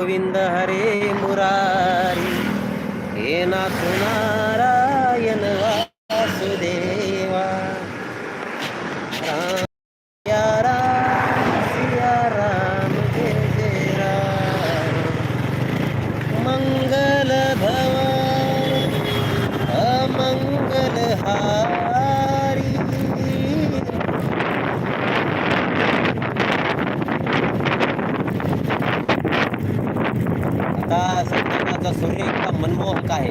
गोविंद हरे मुरारी हे नाथ नारायण वासुदेवा. संध्याकाळचा सूर्य इतका मनमोहक आहे.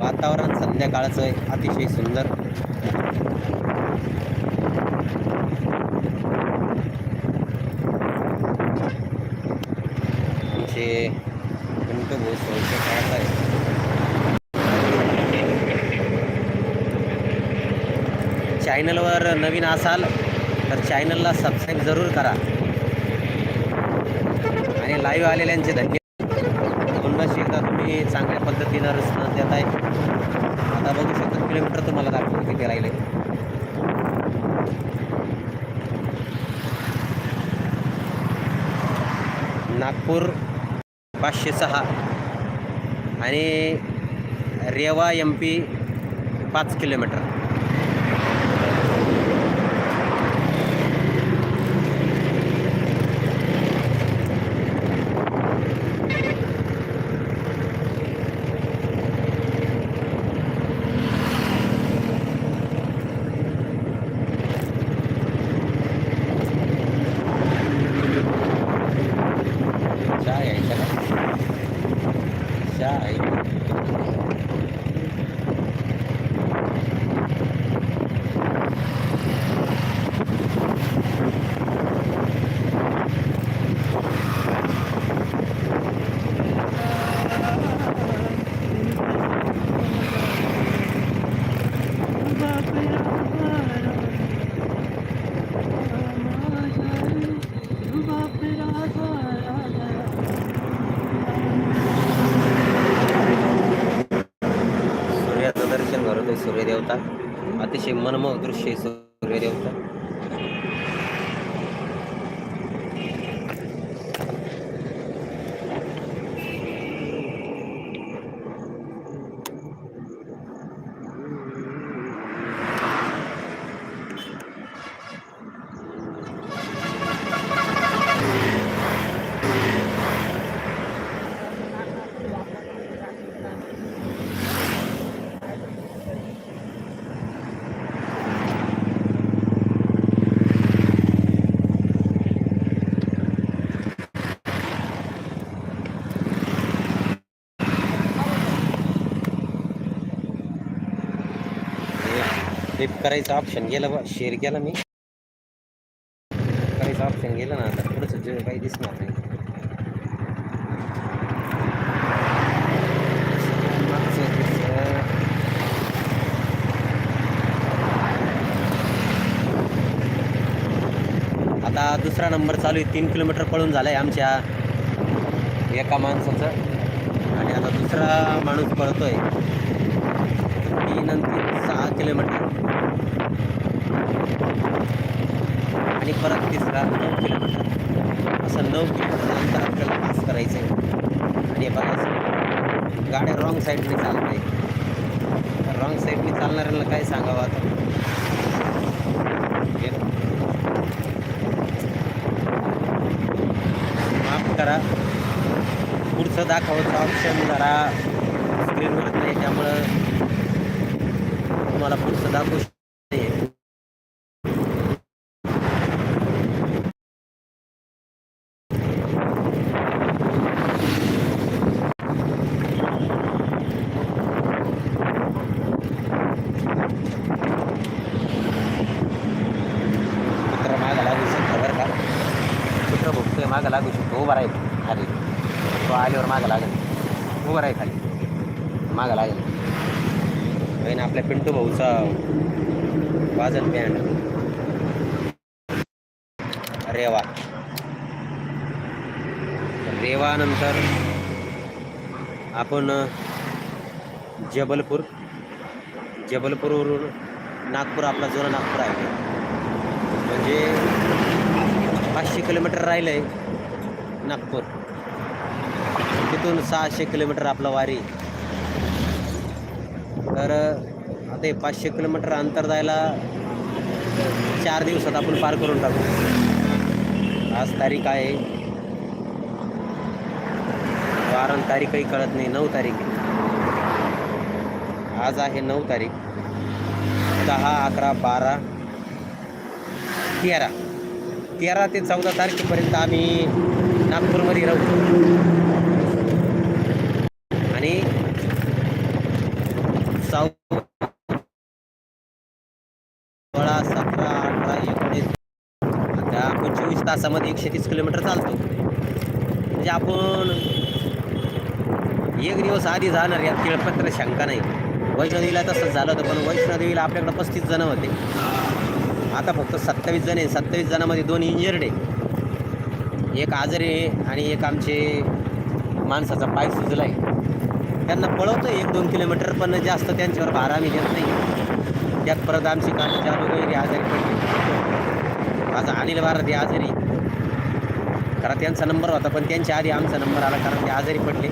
वातावरण संध्याकाळचं आहे, अतिशय सुंदर. आमचे पिंटू भाऊ सोळशे खेळत आहे. चॅनलवर नवीन असाल तर चॅनलला सबस्क्राईब जरूर करा. आणि लाईव्ह आलेल्यांचे धन्यवाद. पुन्हा एकदा तुम्ही चांगल्या पद्धतीनं रिस्पॉन्स देत आहे आता बघू शकता किलोमीटर तुम्हाला दाखवतो किती राहिले. नागपूर पाचशे सहा आणि रेवा एम पी पाच किलोमीटर. अतिशय मनमोहक दृश्य आहे सूर्यदेवता फ्लिप करायचं ऑप्शन गेलं बा शेअर केलं मी. करायचं ऑप्शन गेलं ना आता. पुढचं जे काही दिसणार नाही. आता दुसरा नंबर चालू आहे. तीन किलोमीटर पळून झालाय आमच्या एका माणसाचं. आणि आता दुसरा माणूस पळतोय. तीन आणि तीन सहा किलोमीटर. आणि परत तिसरा नऊ किलोमीटर. असं नऊ किलोमीटर अंतर आपल्याला पास करायचं आहे आणि बघा गाड्या रॉंग साईडने चालत आहे रॉंग साईडने चालणाऱ्यांना काय सांगावं आता? माफ करा. पुढचं दाखवायचं ऑप्शन जरा स्क्रीनवर नाही त्यामुळं तुम्हाला पुढचं दाखवू शकते कुत्रा मागं लागू शकतो बरं का कुत्र बघतोय मागं लागू शकतो उभा राहील खाली तो आल्यावर मागं लागेल उभा राहील खाली मागं लागेल आणि आपल्या पिंटू भाऊचा वाजन बँड रेवा. रेवा नंतर आपण जबलपूर. जबलपूरवरून नागपूर आपला जुना नागपूर आहे. म्हणजे पाचशे किलोमीटर राहिलं आहे नागपूर. तिथून सहाशे किलोमीटर आपलं वारी. तर आता हे पाचशे किलोमीटर अंतर जायला चार दिवसात आपण पार करून टाकू. आज तारीख आहे. कारण तारीखही कळत नाही. नऊ तारीख आहे. आज आहे नऊ तारीख. दहा अकरा बारा तेरा. तेरा ते चौदा तारखेपर्यंत आम्ही नागपूरमध्ये राहू आणि चौ सोळा सतरा अठरा एकोणीस. आता आपण चोवीस तासामध्ये एकशे तीस किलोमीटर चालतो. म्हणजे आपण एक दिवस आधी जाणार यात खेळपत्र शंका नाही वैष्णोदेवीला तसंच झालं होतं पण वैष्णोदेवीला आपल्याकडं पस्तीस जणं होते. आता फक्त सत्तावीस जण आहे. सत्तावीस जणांमध्ये दोन इंजर्ड आहे. एक आजारी आहे आणि एक आमचे माणसाचा पाय सुजला आहे त्यांना पळवतो एक दोन किलोमीटर पण जास्त त्यांच्यावर भार आम्ही घेत नाही. त्यात परत आमची काठी चालू वगैरे आजारी पडली. माझा अनिल भारत हे आजारी. कारण त्यांचा नंबर होता पण त्यांच्या आधी आमचा नंबर आला कारण ते आजारी पडले.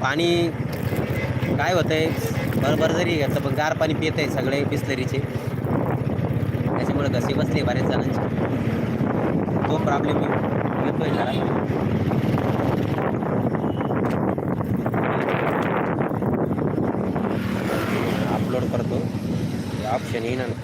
पाणी काय होतंय? बरोबर जरी घेतलं पण गार पाणी पित आहे सगळे बिस्लरीचे. त्याच्यामुळे घसे बसले बऱ्याच जणांचे. तो प्रॉब्लेम येतोय जरा. अपलोड करतो ऑप्शन येईन आणि ते